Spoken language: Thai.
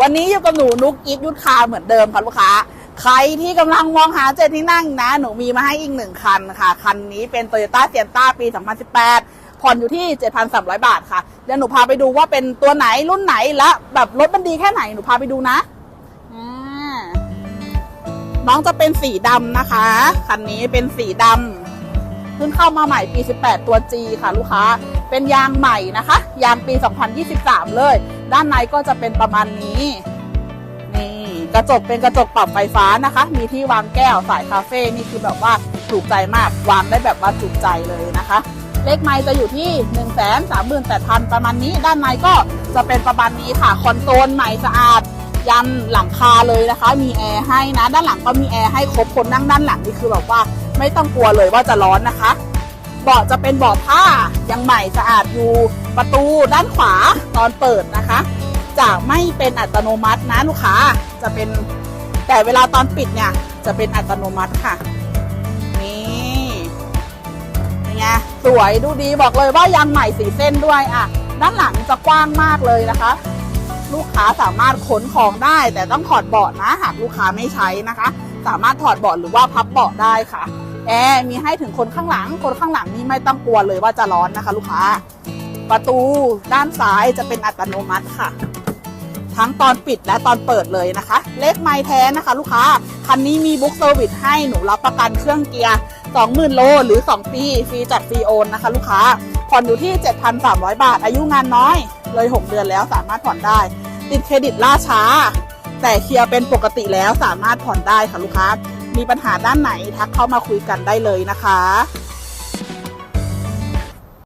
วันนี้อยู่กับหนูนุกอีฟยุทธคาเหมือนเดิมค่ะลูกค้า ใครที่กำลังมองหาเจ็ดที่นั่งนะ หนูมีมาให้อีกหนึ่งคันค่ะ คันนี้เป็น t o y ยต้าเซียนต้าปี 2018 ผ่อนอยู่ที่ 7,300 บาทค่ะ เดี๋ยวหนูพาไปดูว่าเป็นตัวไหนรุ่นไหนและแบบรถมันดีแค่ไหนหนูพาไปดูนะอ่าน้องจะเป็นสีดำนะคะ คันนี้เป็นสีดำเพิ่งเข้ามาใหม่ปี 18 ตัว G ค่ะลูกค้า เป็นยางใหม่นะคะ ยางปี 2023 เลย ด้านในก็จะเป็นประมาณนี้ นี่กระจกเป็นกระจกปรับไฟฟ้านะคะ มีที่วางแก้วสายคาเฟ่นี่คือแบบว่าถูกใจมาก วางได้แบบว่าถูกใจเลยนะคะ เลขไม้จะอยู่ที่ 1 3 8 0 0 0 ประมาณนี้ ด้านในก็จะเป็นประมาณนี้ค่ะ คอนโซลใหม่สะอาดยันหลังคาเลยนะคะ มีแอร์ให้นะ ด้านหลังก็มีแอร์ให้ครบคนนั่งด้านหลังนี่คือแบบว่า ไม่ต้องกลัวเลยว่าจะร้อนนะคะ เบาะจะเป็นเบาะผ้ายังใหม่สะอาดอยู่ประตูด้านขวาตอนเปิดนะคะจะไม่เป็นอัตโนมัตินะลูกค้าจะเป็นแต่เวลาตอนปิดเนี่ยจะเป็นอัตโนมัติค่ะ นี่เป็นไงสวยดูดีบอกเลยว่ายางใหม่สีเส้นด้วยอะ ด้านหลังจะกว้างมากเลยนะคะลูกค้าสามารถขนของได้ แต่ต้องถอดเบาะนะหากลูกค้าไม่ใช้นะคะ สามารถถอดเบาะหรือว่าพับเบาะได้ค่ะ แอร์มีให้ถึงคนข้างหลัง คนข้างหลังนี่ไม่ต้องกลัวเลยว่าจะร้อนนะคะ ลูกค้า ประตูด้านซ้ายจะเป็นอัตโนมัติค่ะ ทั้งตอนปิดและตอนเปิดเลยนะคะ เลขไม้แท้นะคะ ลูกค้า คันนี้มีบุ๊กเซอร์วิสให้หนูรับประกันเครื่องเกียร์ 20,000 โล หรือ 2 ปี ฟรีจัดฟรีโอนนะคะ ลูกค้า ผ่อนอยู่ที่ 7,300 บาท อายุงานน้อย เลย 6 เดือนแล้วสามารถผ่อนได้ ติดเครดิตล่าช้า แต่เคลียร์เป็นปกติแล้วสามารถผ่อนได้ค่ะลูกค้า มีปัญหาด้านไหนทักเข้ามาคุยกันได้เลยนะคะ